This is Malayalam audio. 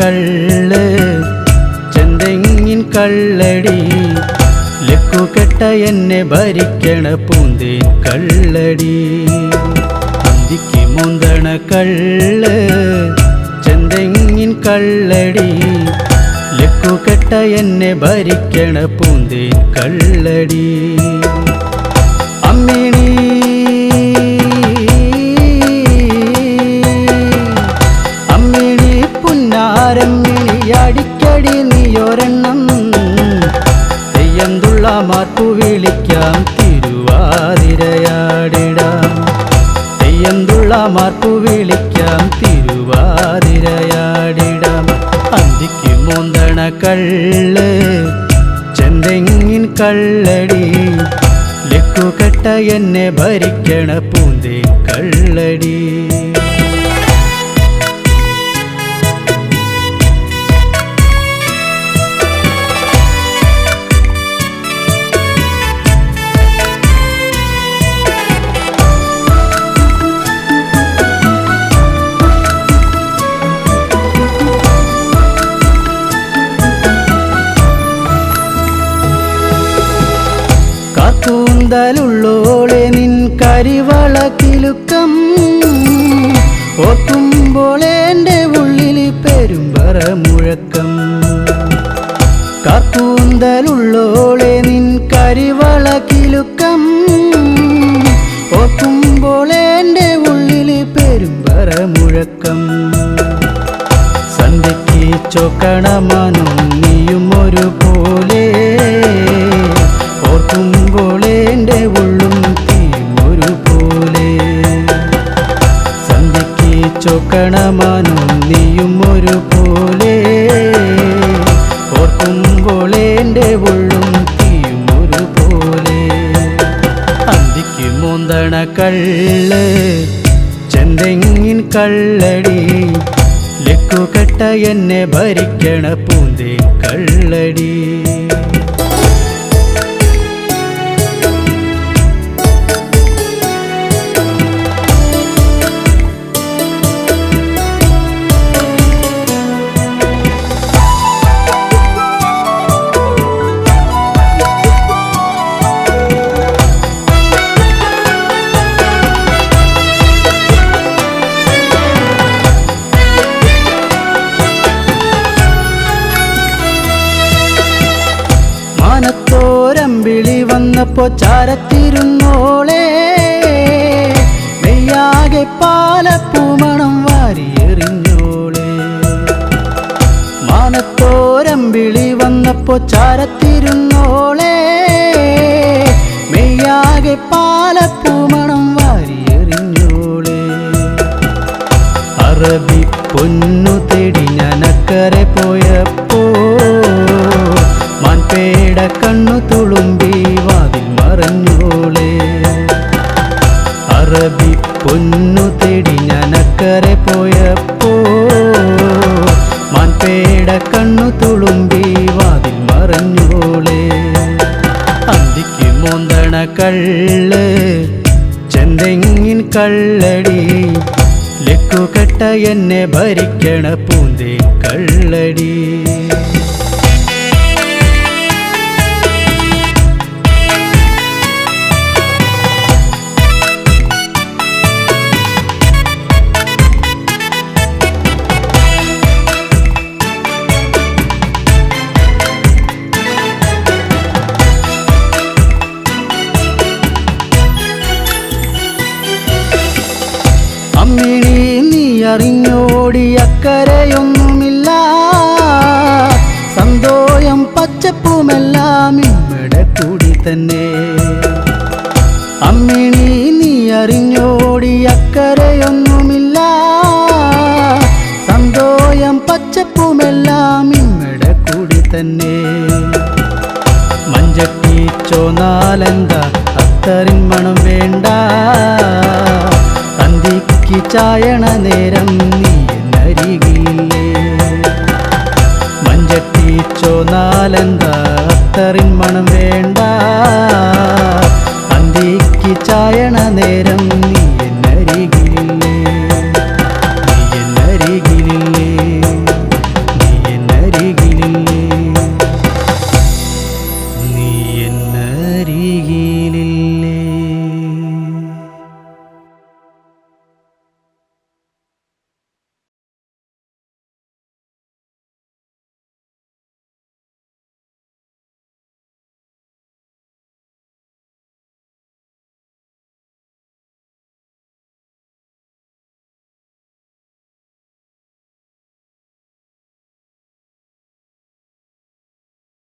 കള്ള് ചെന്തെങ്ങിൻ കള്ളടി ലക്കുകെട്ട എന്നെ ഭരിക്കണ പൂന്തേൻ കള്ളടി. അന്തിക്ക് മുന്തണ കള്ള് ചെന്തെങ്ങിൻ കള്ളടി ലക്കുകെട്ട എന്നെ ഭരിക്കണ പൂന്തേൻ കള്ളടി. മാർപ്പു വിളിക്കാം തിരുവാതിരയാടിടാം. അന്തിക്ക് മൂന്തണ കള്ള് ചെന്തെങ്ങിൻ കള്ളടി. ലക്കുകെട്ട എന്നെ ഭരിക്കണ പൂന്തേ കള്ളടി. കാത്തൂന്തലുള്ളോളെ നിൻ കരിവള കിലുക്കം. ഓർക്കുമ്പോൾ എന്റെ ഉള്ളിൽ പെരുമ്പറ മുഴക്കം. കാത്തൂന്തലുള്ളോളെ നിൻ കരിവള കിലുക്കം. ഓർക്കുമ്പോൾ എന്റെ ഉള്ളിൽ പെരുമ്പറ മുഴക്കം. സന്ധ്യയ്ക്ക് ചൊക്കണമാനും നീയും ഒരു ചൊക്കണമാനും നീയും ഒരു പോലെ ഓർക്കുമ്പോൾ എന്റെ ഉള്ളും തീയും ഒരു പോലെ അന്തിക്ക് മൂന്തണ കള്ള് ചെന്തെങ്ങിൻ കള്ളടി. ലക്കുകെട്ട എന്നെ ഭരിക്കണ പൂന്തേ കള്ളടി. വന്നപ്പോ ചാരത്തിരുന്നോളെ. മെയ്യാകെ പാലപ്പൂമണം വാരിയെറിഞ്ഞോളെ. മാനത്തോരം വിളി വന്നപ്പോ ചാരത്തിരുന്നോളെ. മെയ്യാകെ പാലപ്പൂമണം വാരിയെറിഞ്ഞോളെ. അറബി പൊന്നു തേടി ഞാനക്കരെ അക്കരെ മാൻപേട കണ്ണു തുളുമ്പി വാതിൽ മറഞ്ഞോളെ അന്തിക്ക് മോന്തണ കള്ള് ചെന്തെങ്ങിൻ കള്ളടി. ലക്കുകെട്ട എന്നെ ഭരിക്കണ പൂന്തേ കള്ളടി. നീ അറിഞ്ഞോടി അക്കരയൊന്നുമില്ല. സന്തോഷം പച്ചപ്പുമെല്ലാം ഇവിടെ കൂടി തന്നെ. അമ്മിണി നീ അറിഞ്ഞോടി അക്കരയൊന്നുമില്ല. സന്തോഷം പച്ചപ്പുമെല്ലാം ഇവിടെ കൂടി തന്നെ. മഞ്ചട്ടി നാലെന്താ അത്തറിൻ മണം വേണ്ട. ചായണ നേരം നീ എന്നരികില്ലേ? മഞ്ചട്ടീച്ചോ ചോന്നാലെന്ത